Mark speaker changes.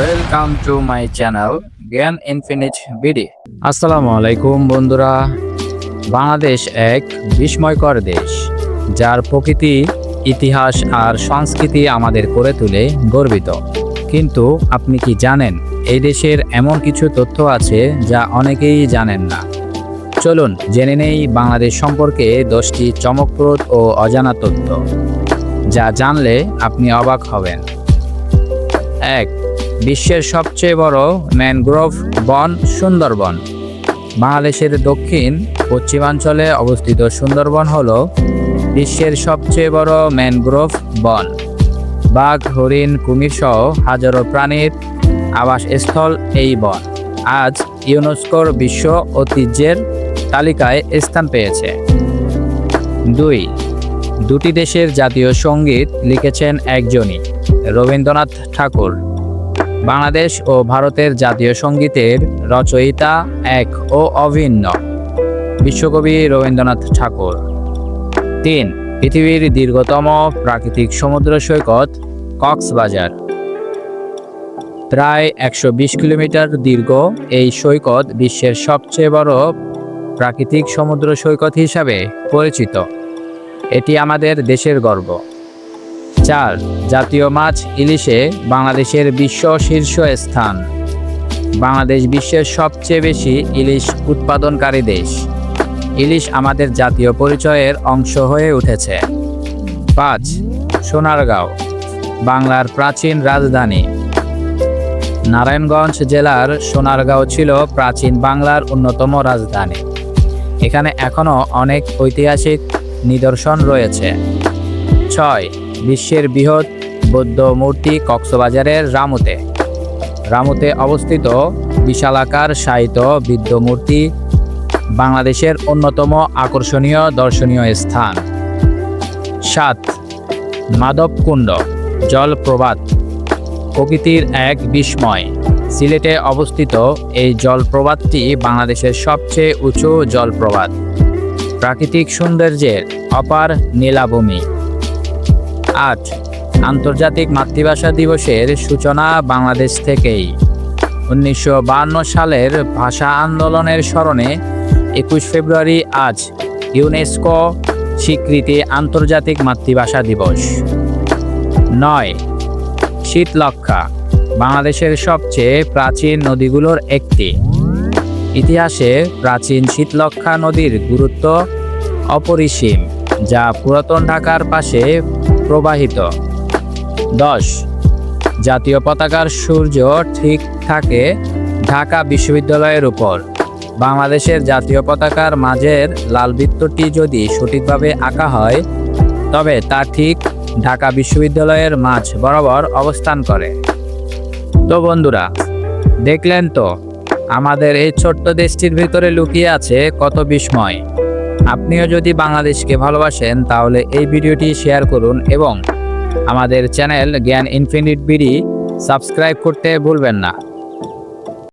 Speaker 1: Welcome to my channel Gyan infinite BD আসসালামু আলাইকুম, বন্ধুরা। বাংলাদেশ এক বিস্ময়কর দেশ, যার প্রকৃতি, ইতিহাস আর সংস্কৃতি আমাদের করে তুলে গর্বিত। কিন্তু আপনি কি জানেন, এই দেশের এমন কিছু তথ্য আছে যা অনেকেই জানেন না? চলুন জেনে নেই বাংলাদেশ সম্পর্কে দশটি চমকপ্রদ ও অজানা তথ্য। যা জানলে আপনি অবাক হবেন। এক বিশ্বের সবচেয়ে বড় ম্যানগ্রোভ বন সুন্দরবন। বাংলাদেশের দক্ষিণ, পশ্চিমাঞ্চলে অবস্থিত সুন্দরবন হল বিশ্বের সবচেয়ে বড় ম্যানগ্রোভ বন। বাঘ, হরিণ, কুমির সহ হাজারো প্রাণীর আবাসস্থল এই বন। আজ ইউনেস্কোর বিশ্ব ঐতিহ্যের তালিকায় স্থান পেয়েছে। দুই, দুটি দেশের জাতীয় সংগীত লিখেছেন একজনই, রবীন্দ্রনাথ ঠাকুর। বাংলাদেশ ও ভারতের জাতীয় সঙ্গীতের রচয়িতা এক ও অভিন্ন। বিশ্বকবি রবীন্দ্রনাথ ঠাকুর। তিন, পৃথিবীর দীর্ঘতম প্রাকৃতিক সমুদ্র সৈকত কক্সবাজার। প্রায় একশো বিশ কিলোমিটার দীর্ঘ এই সৈকত বিশ্বের সবচেয়ে বড় প্রাকৃতিক সমুদ্র সৈকত হিসাবে পরিচিত। এটি আমাদের দেশের গর্ব। চার জাতীয় মাছ, ইলিশে বাংলাদেশের বিশ্ব শীর্ষ স্থান। বাংলাদেশ বিশ্বের সবচেয়ে বেশি ইলিশ উৎপাদনকারী দেশ। ইলিশ আমাদের জাতীয় পরিচয়ের অংশ হয়ে উঠেছে। পাঁচ, সোনারগাঁও, বাংলার প্রাচীন রাজধানী। নারায়ণগঞ্জ জেলার সোনারগাঁও ছিল প্রাচীন বাংলার অন্যতম রাজধানী। এখানে এখনও অনেক ঐতিহাসিক নিদর্শন রয়েছে। ছয় বিশ্বের বৃহৎ বৌদ্ধ মূর্তি কক্সবাজারের রামুতে। রামুতে অবস্থিত বিশালাকার সাহিত্য বৃদ্ধ মূর্তি বাংলাদেশের অন্যতম আকর্ষণীয় দর্শনীয় স্থান। সাত, মাধবকুণ্ড, জলপ্রপাত। প্রকৃতির এক বিস্ময়। সিলেটে অবস্থিত এই জলপ্রপাতটি বাংলাদেশের সবচেয়ে উঁচু জলপ্রপাত। প্রাকৃতিক সৌন্দর্যের অপার নীলাভূমি। আট আন্তর্জাতিক মাতৃভাষা দিবসের সূচনা বাংলাদেশ থেকেই। উনিশশো সালের ভাষা আন্দোলনের স্মরণে একুশ ফেব্রুয়ারি আজ ইউনেস্কো স্বীকৃতি আন্তর্জাতিক মাতৃভাষা দিবস। নয় শীতলক্ষা বাংলাদেশের সবচেয়ে প্রাচীন নদীগুলোর একটি। ইতিহাসে প্রাচীন শীতলক্ষা নদীর গুরুত্ব অপরিসীম, যা পুরাতন ঢাকার পাশে প্রবাহিত। দশ, জাতীয় পতাকার সূর্য ঠিক থাকে ঢাকা বিশ্ববিদ্যালয়ের উপর। বাংলাদেশের জাতীয় পতাকার মাঝের লাল বৃত্তটি যদি সঠিকভাবে আঁকা হয়, তবে তা ঠিক ঢাকা বিশ্ববিদ্যালয়ের মাঝ বরাবর অবস্থান করে। তো বন্ধুরা, দেখলেন তো, আমাদের এই ছোট্ট দেশটির ভিতরে লুকিয়ে আছে কত বিস্ময়। আপনিও যদি বাংলাদেশকে ভালোবাসেন, তাহলে এই ভিডিওটি শেয়ার করুন এবং আমাদের channel Gyan infinite BD subscribe করতে ভুলবেন না।